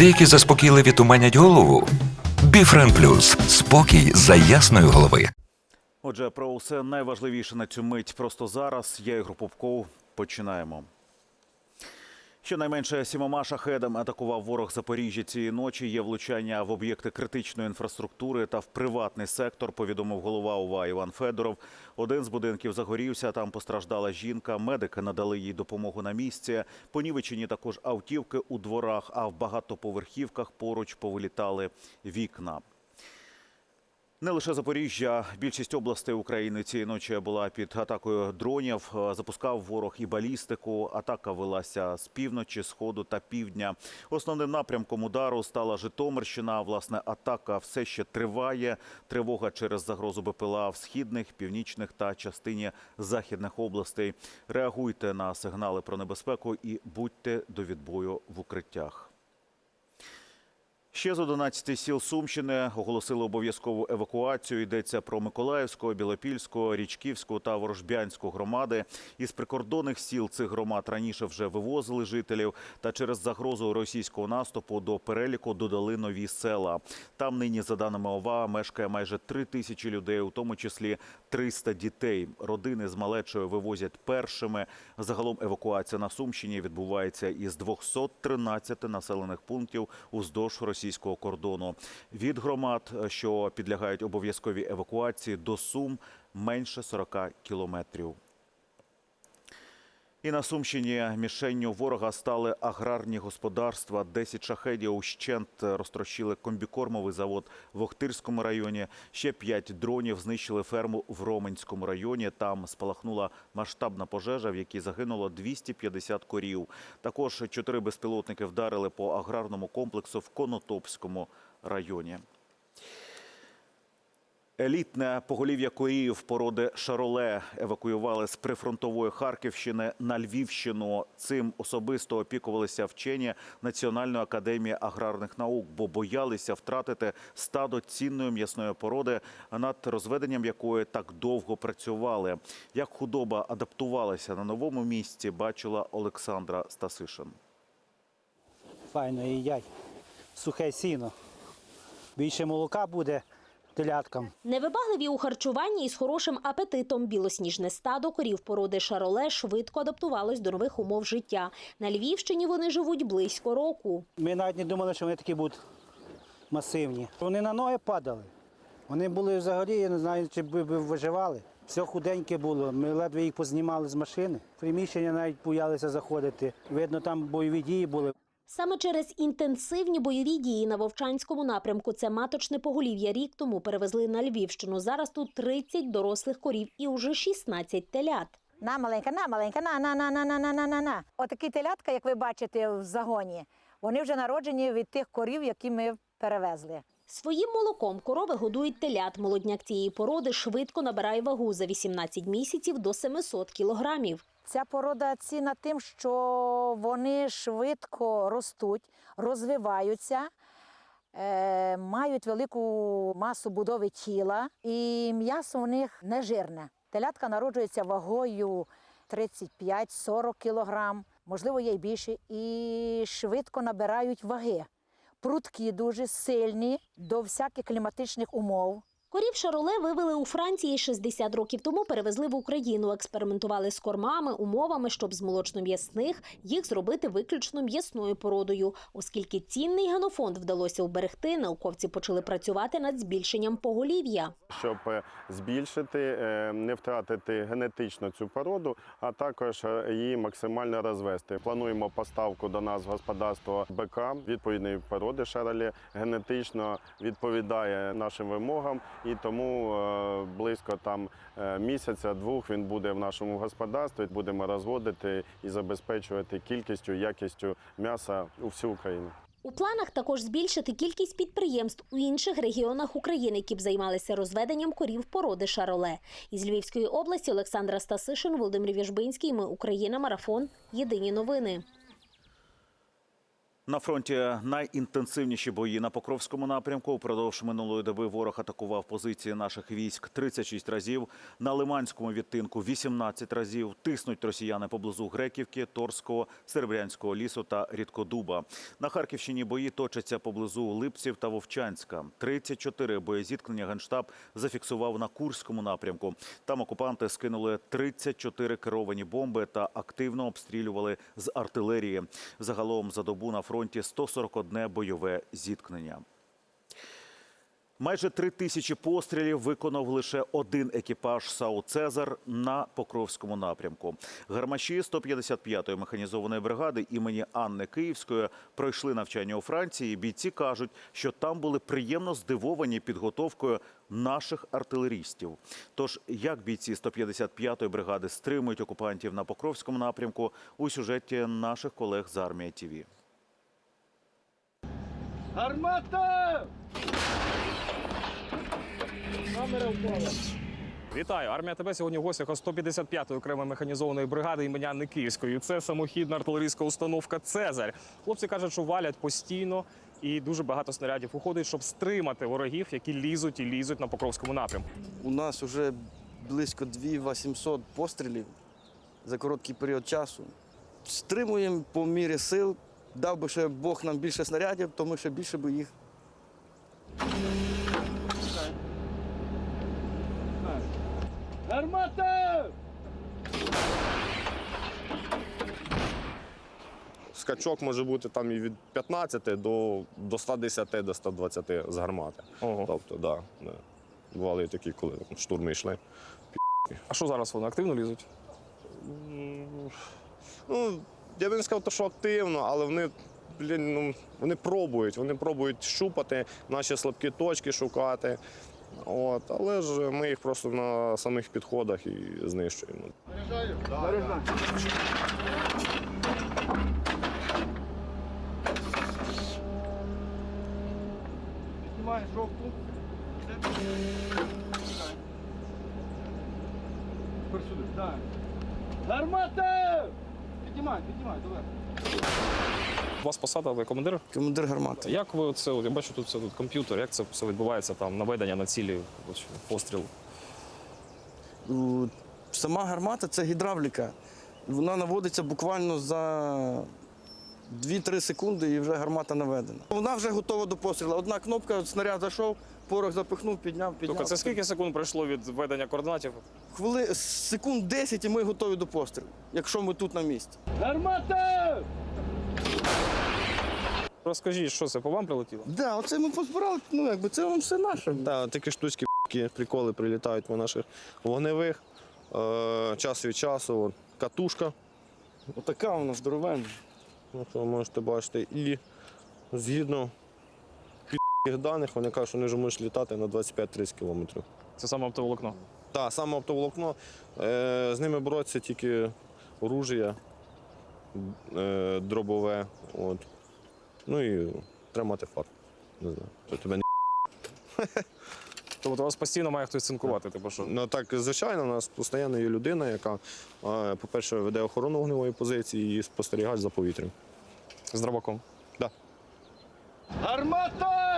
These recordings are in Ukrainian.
Деякі заспокійливі туманять голову. Біфрен Плюс спокій за ясної голови. Отже, про усе найважливіше на цю мить просто зараз. Я Ігор Попков. Починаємо. Щонайменше сімома шахедами атакував ворог Запоріжжя цієї ночі. Є влучання в об'єкти критичної інфраструктури та в приватний сектор. Повідомив голова ОВА Іван Федоров. Один з будинків загорівся. Там постраждала жінка. Медики надали їй допомогу на місці. Понівечені також автівки у дворах. А в багатоповерхівках поруч повилітали вікна. Не лише Запоріжжя, більшість областей України цієї ночі була під атакою дронів. Е, Запускав ворог і балістику. Атака велася з півночі, сходу та півдня. Основним напрямком удару стала Житомирщина. Власне, атака все ще триває. Тривога через загрозу БПЛА в східних, північних та частині західних областей. Реагуйте на сигнали про небезпеку і будьте до відбою в укриттях. Ще з 11 сіл Сумщини оголосили обов'язкову евакуацію. Йдеться про Миколаївську, Білопільську, Річківську та Ворожбянську громади. Із прикордонних сіл цих громад раніше вже вивозили жителів. Та через загрозу російського наступу до переліку додали нові села. Там нині, за даними ОВА, мешкає майже три тисячі людей, у тому числі 300 дітей. Родини з малечою вивозять першими. Загалом евакуація на Сумщині відбувається із 213 населених пунктів уздовж російського кордону. Від громад, що підлягають обов'язковій евакуації, до Сум менше 40 кілометрів. І на Сумщині мішенню ворога стали аграрні господарства. 10 шахедів ущент розтрощили комбікормовий завод в Охтирському районі. Ще 5 дронів знищили ферму в Роменському районі. Там спалахнула масштабна пожежа, в якій загинуло 250 корів. Також 4 безпілотники вдарили по аграрному комплексу в Конотопському районі. Елітне поголів'я коріїв породи Шароле евакуювали з прифронтової Харківщини на Львівщину. Цим особисто опікувалися вчені Національної академії аграрних наук, бо боялися втратити стадо цінної м'ясної породи, над розведенням якої так довго працювали. Як худоба адаптувалася на новому місці, бачила Олександра Стасишин. Файно їдять. Сухе сіно. Більше молока буде теляткам. Невибагливі у харчуванні і з хорошим апетитом білосніжне стадо корів породи шароле швидко адаптувалось до нових умов життя. На Львівщині вони живуть близько року. Ми навіть не думали, що вони такі будуть масивні. Вони на ноги падали. Вони були взагалі, я не знаю, чи б б виживали. Все худеньке було. Ми ледве їх познімали з машини. В приміщення навіть боялися заходити. Видно, там бойові дії були. Саме через інтенсивні бойові дії на Вовчанському напрямку це маточне поголів'я рік тому перевезли на Львівщину. Зараз тут 30 дорослих корів і уже 16 телят. На маленька, на маленька, на на на на на на на на. Отакі телятка, як ви бачите в загоні, вони вже народжені від тих корів, які ми перевезли. Своїм молоком корови годують телят. Молодняк цієї породи швидко набирає вагу за 18 місяців до 700 кілограмів. Ця порода цінна тим, що вони швидко ростуть, розвиваються, е, мають велику масу будови тіла, і м'ясо у них не жирне. Телятка народжується вагою 35-40 кілограм, можливо, є й більше, і швидко набирають ваги. Прудкі дуже сильні до всяких кліматичних умов. Корів шароле вивели у Франції 60 років тому, перевезли в Україну, експериментували з кормами, умовами, щоб з молочно-м'ясних їх зробити виключно м'ясною породою. Оскільки цінний генофонд вдалося уберегти, науковці почали працювати над збільшенням поголів'я. щоб е, збільшити, е, не втратити генетично цю породу, а також е, її максимально розвести. Плануємо поставку до нас в господарство БК відповідної породи шаралі, генетично відповідає нашим вимогам, і тому е, близько там е, місяця-двох він буде в нашому господарстві. Будемо розводити і забезпечувати кількістю, якістю м'яса у всю Україну. У планах також збільшити кількість підприємств у інших регіонах України, які б займалися розведенням корів породи шароле. Із Львівської області Олександра Стасишин, Володимир Віжбинський. Ми Україна. Марафон. Єдині новини. На фронті найінтенсивніші бої на Покровському напрямку. Упродовж минулої доби ворог атакував позиції наших військ 36 разів. На Лиманському відтинку 18 разів. Тиснуть росіяни поблизу Греківки, Торського, Серебрянського лісу та Рідкодуба. На Харківщині бої точаться поблизу Липців та Вовчанська. 34 боєзіткнення Генштаб зафіксував на Курському напрямку. Там окупанти скинули 34 керовані бомби та активно обстрілювали з артилерії. Загалом за добу на фронті 141 бойове зіткнення. Майже три тисячі пострілів виконав лише один екіпаж САУ «Цезар» на Покровському напрямку. Гармаші 155-ї механізованої бригади імені Анни Київської пройшли навчання у Франції. Бійці кажуть, що там були приємно здивовані підготовкою наших артилерістів. Тож, як бійці 155-ї бригади стримують окупантів на Покровському напрямку у сюжеті наших колег з армії ТІВІ. Гармата! Вітаю! Армія ТБ сьогодні в гостях 155-ї окремої механізованої бригади імені Анни Київської. Це самохідна артилерійська установка Цезарь. Хлопці кажуть, що валять постійно і дуже багато снарядів уходить, щоб стримати ворогів, які лізуть і лізуть на Покровському напрямку. У нас вже близько 2800 пострілів за короткий період часу. Стримуємо по мірі сил. Дав би ще Бог нам більше снарядів, то ми ще більше би їх. Гармата! Скачок може бути там і від 15 до, до 110 до 120 з гармати. Ого. Тобто, да, да. бували і такі, коли штурми йшли. А що зараз вони активно лізуть? Ну, я б не сказав, що активно, але вони, блін, ну, вони пробують, вони пробують щупати наші слабкі точки, шукати. От, але ж ми їх просто на самих підходах і знищуємо. Знімай жовту. Тепер сюди. Гармата! Піднімай, піднімай, давай. У вас посада, ви командир? Командир гармати. Як ви це? Я бачу, тут все тут комп'ютер. Як це все відбувається? Там наведення на цілі, ось, постріл. Сама гармата це гідравліка. Вона наводиться буквально за 2-3 секунди і вже гармата наведена. Вона вже готова до пострілу. Одна кнопка, снаряд зайшов, порох запихнув, підняв, підняв. Тобто це скільки секунд пройшло від введення координатів? Хвили... Секунд 10 і ми готові до пострілу, якщо ми тут на місці. Гармата! Розкажіть, що це по вам прилетіло? Да, оце ми позбирали, ну якби це вам все наше. Так, такі штучки, приколи прилітають по наших вогневих. Е, час від часу, от, катушка, Отака вона здоровенна. ну, ви можете бачити. І згідно даних, вони кажуть, що вони вже можуть літати на 25-30 кілометрів. Це саме оптоволокно. Так, саме оптоволокно. Е, з ними боротися тільки оружія, е, дробове. От. Ну і тримати фарт. Не знаю. То тебе не... Тобто вас постійно має хтось цинкувати, типу що? Ну так, звичайно, у нас постійно є людина, яка, е, по-перше, веде охорону вогневої позиції і спостерігає за повітрям. З дробаком. Так. Гармата!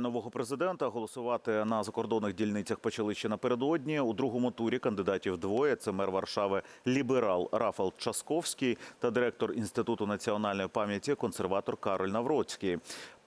Нового президента. Голосувати на закордонних дільницях почали ще напередодні. У другому турі кандидатів двоє. Це мер Варшави ліберал Рафал Часковський та директор інституту національної пам'яті консерватор Кароль Навроцький.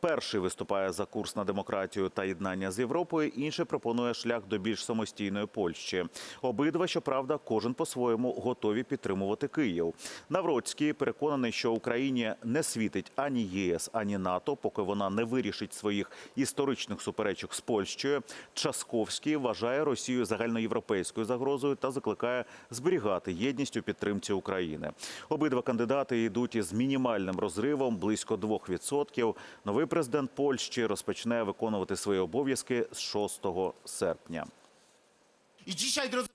Перший виступає за курс на демократію та єднання з Європою. Інший пропонує шлях до більш самостійної Польщі. Обидва, щоправда, кожен по-своєму готові підтримувати Київ. Навроцький переконаний, що Україні не світить ані ЄС, ані НАТО, поки вона не вирішить своїх історичних суперечок з Польщею. Часковський вважає Росію загальноєвропейською загрозою та закликає зберігати єдність у підтримці України. Обидва кандидати йдуть із мінімальним розривом близько 2%. Новий президент Польщі розпочне виконувати свої обов'язки з 6 серпня.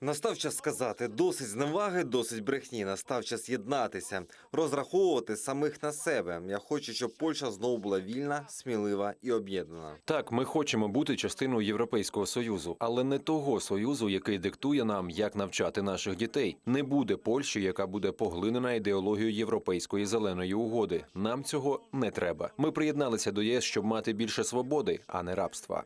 Настав час сказати досить зневаги, досить брехні. Настав час єднатися, розраховувати самих на себе. Я хочу, щоб Польща знову була вільна, смілива і об'єднана. Так, ми хочемо бути частиною Європейського союзу, але не того союзу, який диктує нам, як навчати наших дітей. Не буде Польщі, яка буде поглинена ідеологією європейської зеленої угоди. Нам цього не треба. Ми приєдналися до ЄС, щоб мати більше свободи, а не рабства.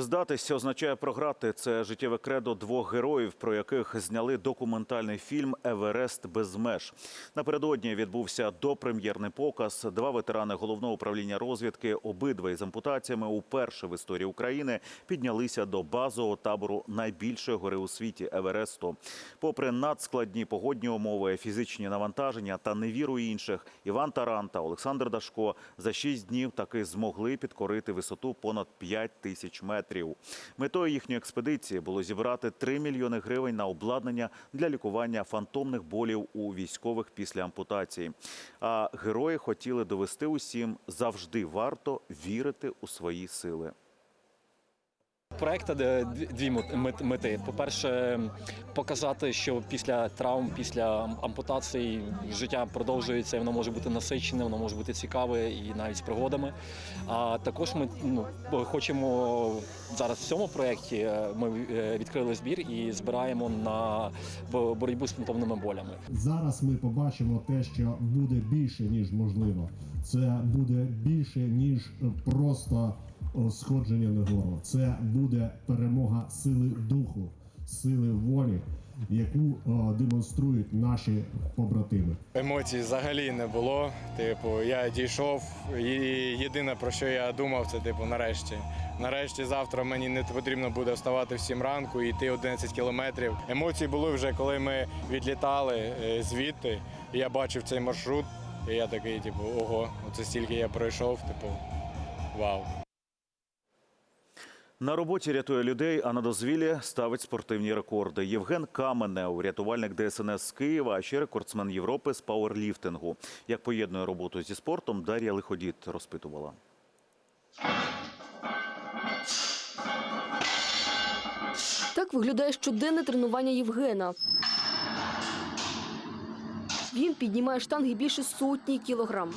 Здатись означає програти. Це життєве кредо двох героїв, про яких зняли документальний фільм Еверест без меж. Напередодні відбувся допрем'єрний показ. Два ветерани головного управління розвідки, обидва із ампутаціями, уперше в історії України піднялися до базового табору найбільшої гори у світі Евересту. Попри надскладні погодні умови, фізичні навантаження та невіру інших, Іван Таран та Олександр Дашко за шість днів таки змогли підкорити висоту понад 5 тисяч метрів. Метою їхньої експедиції було зібрати 3 мільйони гривень на обладнання для лікування фантомних болів у військових після ампутації. А герої хотіли довести усім завжди варто вірити у свої сили. Проекта де дві- дві мет- мет- мети. По-перше, показати, що після травм, після ампутацій життя продовжується, і воно може бути насичене, воно може бути цікаве і навіть з пригодами. А також ми ну, хочемо зараз в цьому проєкті е, ми е, відкрили збір і збираємо на боротьбу з фантомними болями. Зараз ми побачимо те, що буде більше ніж можливо. Це буде більше ніж просто сходження на гору. Це буде перемога сили духу, сили волі, яку демонструють наші побратими. Емоцій взагалі не було. Типу, я дійшов, і єдине про що я думав, це типу, нарешті. Нарешті завтра мені не потрібно буде вставати в 7 ранку і йти 11 кілометрів. Емоції були вже коли ми відлітали е, звідти. Я бачив цей маршрут. І я такий, типу, ого, оце стільки я пройшов, типу, вау. На роботі рятує людей, а на дозвіллі ставить спортивні рекорди. Євген Каменев, рятувальник ДСНС з Києва, а ще рекордсмен Європи з пауерліфтингу. Як поєднує роботу зі спортом, Дар'я Лиходіт розпитувала. Так виглядає щоденне тренування Євгена. Він піднімає штанги більше сотні кілограм.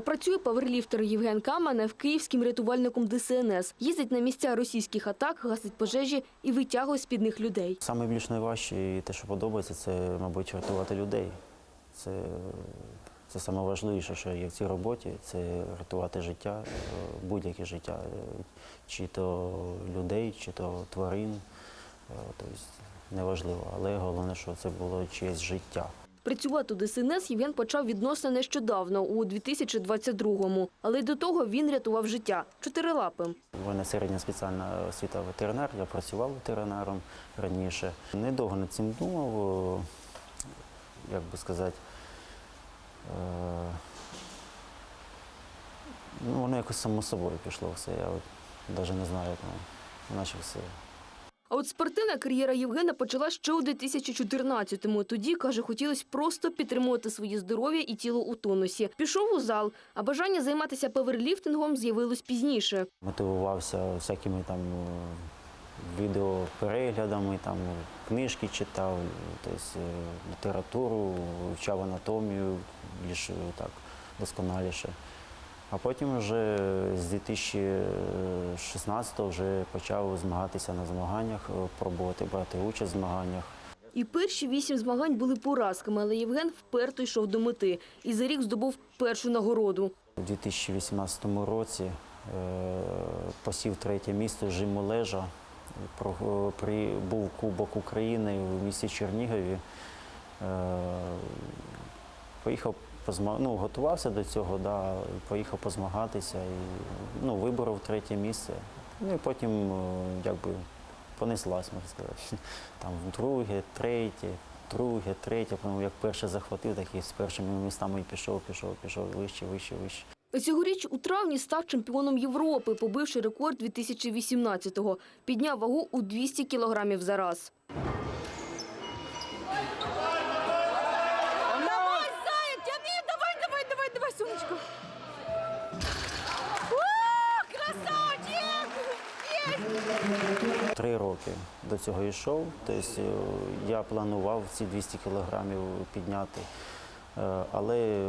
Працює паверліфтер Євген Каменев київським рятувальником ДСНС. Їздить на місця російських атак, гасить пожежі і витягує з під них людей. Саме більш найважче і те, що подобається, це, мабуть, рятувати людей. Це, це саме важливіше, що є в цій роботі, це рятувати життя, е, будь-яке життя, е, чи то людей, чи то тварин. Тобто неважливо, але головне, що це було чиєсь життя. Працювати у ДСНС Євген почав відносно нещодавно, у 2022-му. Але й до того він рятував життя чотирилапим. У мене середня спеціальна освіта ветеринар, я працював ветеринаром раніше. Недовго над цим думав, е, як би сказати. е, Ну, воно якось само собою пішло все. Я навіть не знаю, як воно все. А от спортивна кар'єра Євгена почала ще у 2014-му. Тоді, каже, хотілося просто підтримувати своє здоров'я і тіло у тонусі. Пішов у зал, а бажання займатися паверліфтингом з'явилось пізніше. Мотивувався всякими там е, відеопереглядами, там книжки читав, тобто е, літературу, вивчав анатомію більш е, так досконаліше. А потім вже з 2016-го вже почав змагатися на змаганнях, е, пробувати брати участь в змаганнях. І перші вісім змагань були поразками, але Євген вперто йшов до мети і за рік здобув першу нагороду. У 2018 році е, посів третє місце жиму лежа. Про- При, був Кубок України в місті Чернігові. Е, поїхав. Ну, готувався до цього, да, поїхав позмагатися і ну, виборов третє місце. Ну і потім е, якби понеслась, можна сказати. Там друге, третє, друге, третє. Потім як перше захватив, так і з першими містами і пішов, пішов, пішов вище, вище, вище. Цьогоріч у травні став чемпіоном Європи, побивши рекорд 2018-го. Підняв вагу у 200 кілограмів за раз. Роки до цього йшов. Тобто е, я планував ці 200 кілограмів підняти, Е, але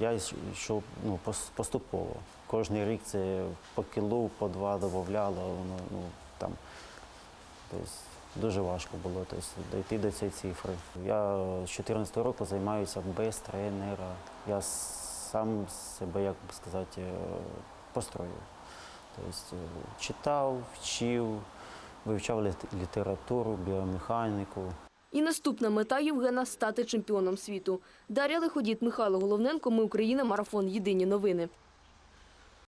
я йшов ну, поступово. Кожний рік це по кілу, по два додавало, ну, там. Тобто дуже важко було тобто, дійти до цієї цифри. Я з 14 року займаюся без тренера. Я сам себе, як би сказати, е, построїв. Тобто читав, вчив, вивчав літературу, біомеханіку. І наступна мета Євгена – стати чемпіоном світу. Дар'я Лиходіт, Михайло Головненко. Ми Україна. Марафон. Єдині новини.